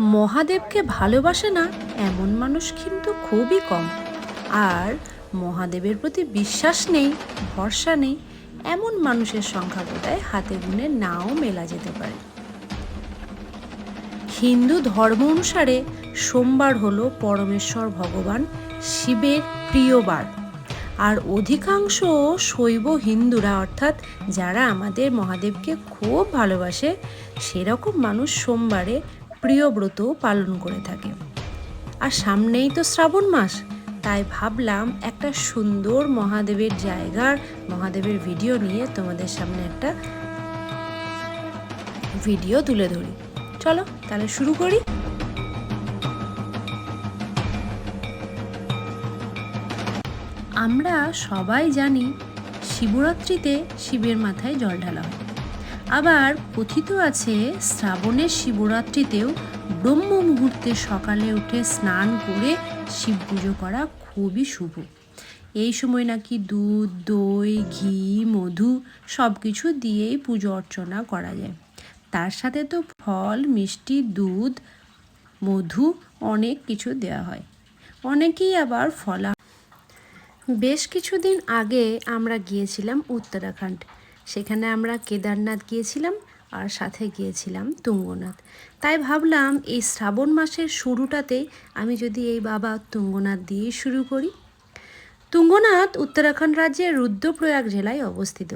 মহাদেবকে ভালোবাসে না, এমন মানুষ কিন্তু খুবই কম। আর মহাদেবের প্রতি বিশ্বাস নেই, ভরসা নেই, এমন মানুষের সংখ্যা বোধহয় হাতে গুনে নাও মেলা যেতে পারে। হিন্দু ধর্ম অনুসারে সোমবার হলো পরমেশ্বর ভগবান শিবের প্রিয়বার আর অধিকাংশ শৈব হিন্দুরা, অর্থাৎ যারা আমাদের মহাদেবকে খুব ভালোবাসে, সেরকম মানুষ সোমবারে প্রিয় ব্রতও পালন করে থাকে। আর সামনেই তো শ্রাবণ মাস, তাই ভাবলাম একটা সুন্দর মহাদেবের জায়গার, মহাদেবের ভিডিও নিয়ে তোমাদের সামনে একটা ভিডিও তুলে ধরি। চলো, তাহলে শুরু করি। আমরা সবাই জানি শিবরাত্রিতে শিবের মাথায় জল ঢালা হয়। আবার কথিত আছে শ্রাবণের শিবরাত্রিতেও ব্রহ্ম মুহূর্তে সকালে উঠে স্নান করে শিব পুজো করা খুবই শুভ। এই সময় নাকি দুধ, দই, ঘি, মধু সব কিছু দিয়েই পুজো অর্চনা করা যায়। তার সাথে তো ফল, মিষ্টি, দুধ, মধু অনেক কিছু দেওয়া হয়। অনেকেই আবার ফলা বেশ কিছুদিন আগে আমরা গিয়েছিলাম উত্তরাখণ্ড। সেখানে আমরা কেদারনাথ গিয়েছিলাম আর সাথে গিয়েছিলাম তুঙ্গনাথ। তাই ভাবলাম এই শ্রাবণ মাসের শুরুটাতে আমি যদি এই বাবা তুঙ্গনাথ দিয়ে শুরু করি। তুঙ্গনাথ উত্তরাখণ্ড রাজ্যের রুদ্রপ্রয়াগ জেলায় অবস্থিত।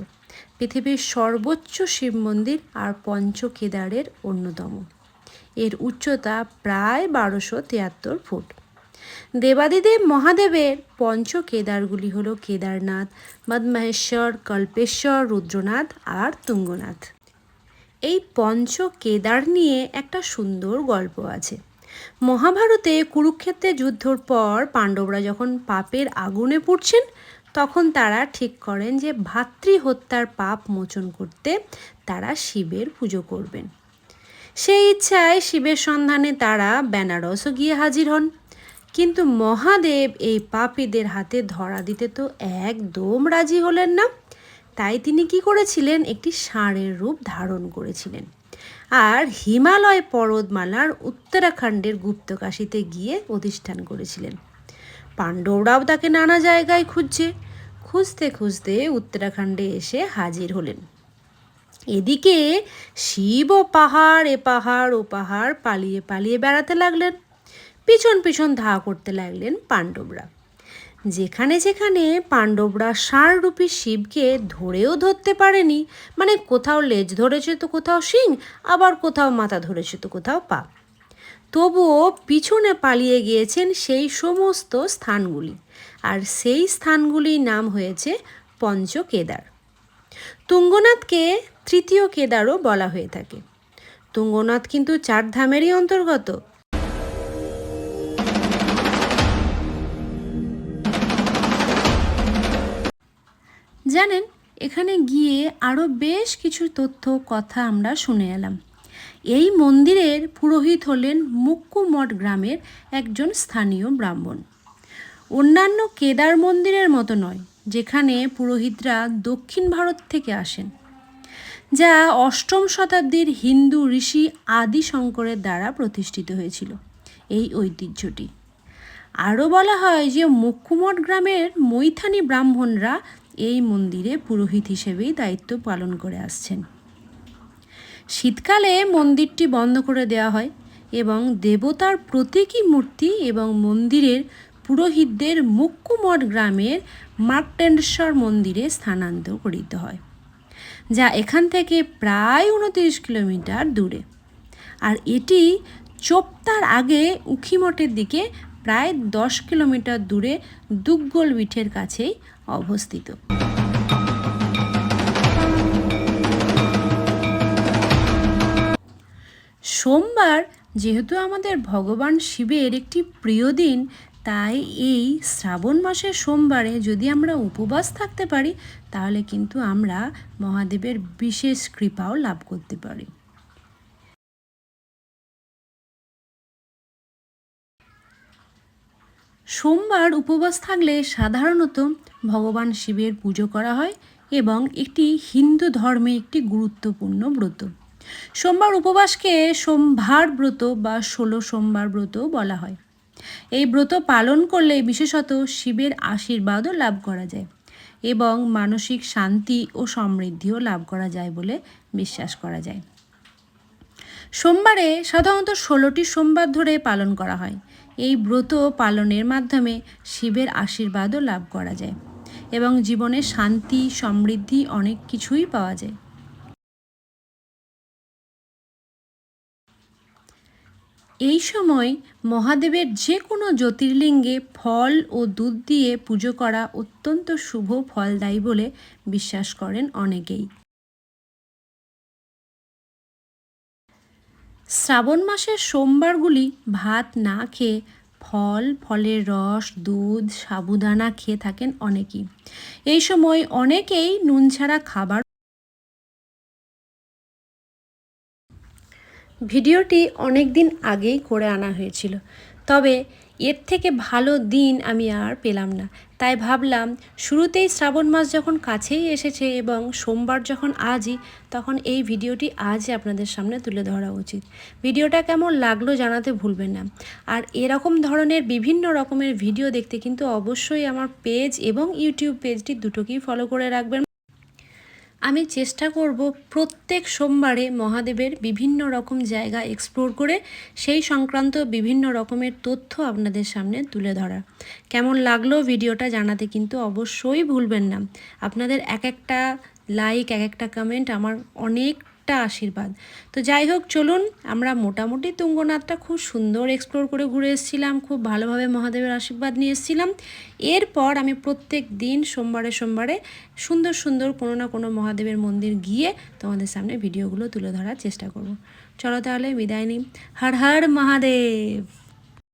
পৃথিবীর সর্বোচ্চ শিব মন্দির আর পঞ্চ কেদারের অন্যতম। এর উচ্চতা প্রায় বারোশো তিয়াত্তর ফুট। দেবাদিদেব মহাদেবের পঞ্চ কেদারগুলি হল কেদারনাথ, মদমহেশ্বর, কল্পেশ্বর, রুদ্রনাথ আর তুঙ্গনাথ। এই পঞ্চ কেদার নিয়ে একটা সুন্দর গল্প আছে। মহাভারতে কুরুক্ষেত্রে যুদ্ধর পর পাণ্ডবরা যখন পাপের আগুনে পুড়ছেন, তখন তারা ঠিক করেন যে ভাতৃ হত্যার পাপ মোচন করতে তারা শিবের পুজো করবেন। সেই ইচ্ছায় শিবের সন্ধানে তারা বেনারসও গিয়ে হাজির হন। কিন্তু মহাদেব এই পাপীদের হাতে ধরা দিতে তো একদম রাজি হলেন না। তাই তিনি কি করেছিলেন? একটি ষাঁড়ের রূপ ধারণ করেছিলেন। আর হিমালয় পর্বতমালার উত্তরাখণ্ডের গুপ্তকাশিতে গিয়ে প্রতিষ্ঠান করেছিলেন। পাণ্ডবরাও তাকে নানা জায়গায় খুঁজছে। খুঁজতে খুঁজতে উত্তরাখণ্ডে এসে হাজির হলেন। এদিকে শিব ও পাহাড় এ পাহাড় ও পাহাড় পালিয়ে পালিয়ে বেড়াতে লাগলেন। পিছন পিছন ধা করতে লাগলেন পাণ্ডবরা। যেখানে যেখানে পাণ্ডবরা ষাঁড়রূপী শিবকে ধরেও ধরতে পারেনি মানে কোথাও লেজ ধরেছে তো কোথাও শিং, আবার কোথাও মাথা ধরেছে তো কোথাও পা। তবুও পিছনে পালিয়ে গিয়েছেন সেই সমস্ত স্থানগুলি, আর সেই স্থানগুলির নাম হয়েছে পঞ্চ কেদার তুঙ্গনাথকে তৃতীয় কেদারও বলা হয়ে থাকে। তুঙ্গনাথ কিন্তু চার ধামেরই অন্তর্গত জানেন, এখানে গিয়ে আরও বেশ কিছু তথ্য, কথা আমরা শুনে এলাম। এই মন্দিরের পুরোহিত হলেন মুক্কুমঠ গ্রামের একজন স্থানীয় ব্রাহ্মণ। অন্যান্য কেদার মন্দিরের মতো নয়, যেখানে পুরোহিতরা দক্ষিণ ভারত থেকে আসেন, যা অষ্টম শতাব্দীর হিন্দু ঋষি আদি শঙ্করের দ্বারা প্রতিষ্ঠিত হয়েছিল এই ঐতিহ্যটি। আরও বলা হয় যে মুক্কুমঠ গ্রামের মৈথানি ব্রাহ্মণরা এই মন্দিরে পুরোহিত হিসেবেই দায়িত্ব পালন করে আসছেন। শীতকালে মন্দিরটি বন্ধ করে দেওয়া হয় এবং দেবতার প্রতীকী মূর্তি এবং মন্দিরের পুরোহিতদের মুক্কুমঠ গ্রামের মার্টেন্ডেশ্বর মন্দিরে স্থানান্তর করিতে হয়, যা এখান থেকে প্রায় উনত্রিশ কিলোমিটার দূরে। আর এটি চোপতার আগে উখিমঠের দিকে প্রায় দশ কিলোমিটার দূরে দুগ্গল বিঠের কাছেই অবস্থিত। সোমবার যেহেতু আমাদের ভগবান শিবের একটি প্রিয় দিন, তাই এই শ্রাবণ মাসের সোমবারে যদি আমরা উপবাস থাকতে পারি, তাহলে কিন্তু আমরা মহাদেবের বিশেষ কৃপাও লাভ করতে পারি। সোমবার উপবাস থাকলে সাধারণত ভগবান শিবের পুজো করা হয় এবং একটি হিন্দু ধর্মে একটি গুরুত্বপূর্ণ ব্রত। সোমবার উপবাসকে সোমবার ব্রত বা ষোলো সোমবার ব্রত বলা হয়। এই ব্রত পালন করলে বিশেষত শিবের আশীর্বাদও লাভ করা যায় এবং মানসিক শান্তি ও সমৃদ্ধিও লাভ করা যায় বলে বিশ্বাস করা যায়। সোমবারে সাধারণত ষোলোটি সোমবার ধরে পালন করা হয়। এই ব্রত পালনের মাধ্যমে শিবের আশীর্বাদও লাভ করা যায় এবং জীবনে শান্তি, সমৃদ্ধি অনেক কিছুই পাওয়া যায়। এই সময় মহাদেবের যে কোনো জ্যোতির্লিঙ্গে ফল ও দুধ দিয়ে পুজো করা অত্যন্ত শুভ ফলদায়ী বলে বিশ্বাস করেন অনেকেই। শ্রাবণ মাসের সোমবারগুলি ভাত না খেয়ে ফল, ফলের রস, দুধ, সাবুদানা খেয়ে থাকেন অনেকেই। এই সময় অনেকেই নুন ছাড়া খাবার ভিডিওটি অনেক দিন আগেই করে আনা হয়েছিল। তবে এর থেকে ভালো দিন আমি আর পেলাম না। তাই ভাবলাম, শুরুতেই শ্রাবণ মাস যখন কাছেই এসেছে এবং সোমবার যখন আজই, তখন এই ভিডিওটি আজই আপনাদের সামনে তুলে ধরা উচিত। ভিডিওটা কেমন লাগল জানাতে ভুলবেন না। আর এরকম ধরনের বিভিন্ন রকমের ভিডিও দেখতে কিন্তু অবশ্যই আমার পেজ এবং ইউটিউব পেজটি দুটোকেই ফলো করে রাখবেন। আমি চেষ্টা করব প্রত্যেক সোমবারে মহাদেবের বিভিন্ন রকম জায়গা এক্সপ্লোর করে সেই সংক্রান্ত বিভিন্ন রকমের তথ্য আপনাদের সামনে তুলে ধরা কেমন লাগল ভিডিওটা জানাতে কিন্তু অবশ্যই ভুলবেন না। আপনাদের এক একটা লাইক এক একটা কমেন্ট আমার অনেকটা আশীর্বাদ। তো যাই হোক, চলুন আমরা মোটামুটি তুঙ্গনাথটা খুব সুন্দর এক্সপ্লোর করে ঘুরে এসেছিলাম, খুব ভালোভাবে মহাদেবের আশীর্বাদ নিয়ে এসেছিলাম। এরপর আমি প্রত্যেক দিন সোমবারে সোমবারে সুন্দর সুন্দর কোনো না কোনো মহাদেবের মন্দির গিয়ে তোমাদের সামনে ভিডিওগুলো তুলে ধরার চেষ্টা করব। চলো তাহলে বিদায় নিই। হর হর মহাদেব!